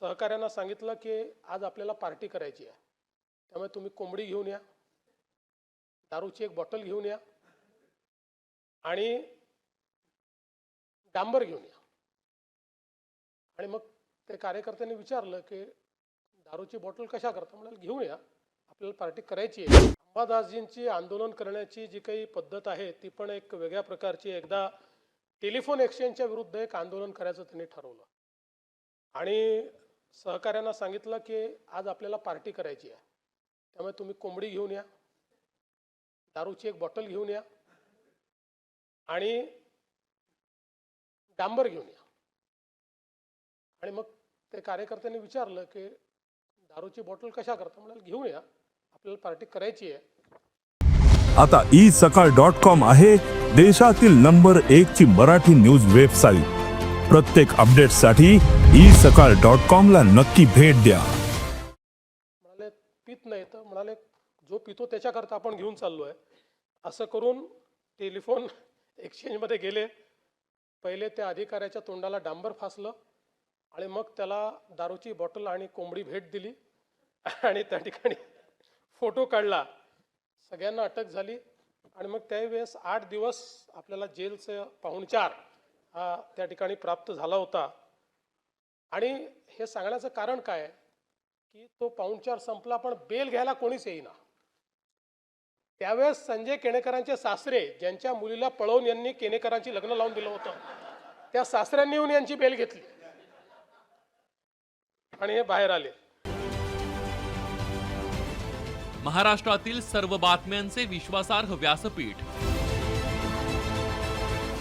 सहकाऱ्यांना सांगितलं की आज आपल्याला पार्टी करायची आहे. त्यामुळे तुम्ही कोंबडी घेऊन या. दारूची एक बॉटल घेऊन या. आणि डांबर घेऊन या. आणि मग ते कार्यकर्त्यांनी विचारलं की दारूची बॉटल कशा करता? म्हणाल घेऊन या. आपल्याला पार्टी करायची आहे. अंबादासजींची आंदोलन करण्याची जी काही पद्धत आहे ती पण एक वेगळ्या प्रकारची. एकदा टेलिफोन एक्सचेंजच्या विरुद्ध एक आंदोलन करायचं त्यांनी ठरवलं. आणि सहकाऱ्यांना सांगितलं की आज आपल्याला पार्टी करायची आहे. त्यामुळे तुम्ही कोंबडी घेऊन या. दारूची एक बॉटल घेऊन या. आणि डांबर घेऊन या. आणि मग ते कार्यकर्त्यांनी विचारलं की दारूची बॉटल कशा करता? म्हणाल घेऊन या. आपल्याला पार्टी करायची आहे. आता ई सकाळ डॉट कॉम आहे देशातील नंबर एक ची मराठी न्यूज वेबसाईट. प्रत्येक अपडेटसाठी ई सकाळ डॉट कॉमला नक्की भेट द्या. म्हणाले पित नाही तर म्हणाले जो पितो त्याच्याकरता आपण घेऊन चाललो आहे असं करून टेलिफोन एक्सचेंजमध्ये गेले. पहिले त्या अधिकाऱ्याच्या तोंडाला डांबर फासलं आणि मग त्याला दारूची बॉटल आणि कोंबडी भेट दिली आणि त्या ठिकाणी फोटो काढला. सगळ्यांना अटक झाली आणि मग त्यावेळेस आठ दिवस आपल्याला जेलचं पाहुणचार हा त्या ठिकाणी प्राप्त झाला होता. आणि हे सांगण्याचं कारण काय? की तो पाहुणचार संपला पण बेल घ्यायला कोणीच येईना. त्यावेळेस संजय केणेकरांचे सासरे ज्यांच्या मुलीला पळवून यांनी केणेकरांची लग्न लावून दिलं होतं त्या सासऱ्यांनी येऊन यांची बेल घेतली. आणि हे बाहेर आले. महाराष्ट्रातील सर्व बातम्यांचे विश्वासार्ह व्यासपीठ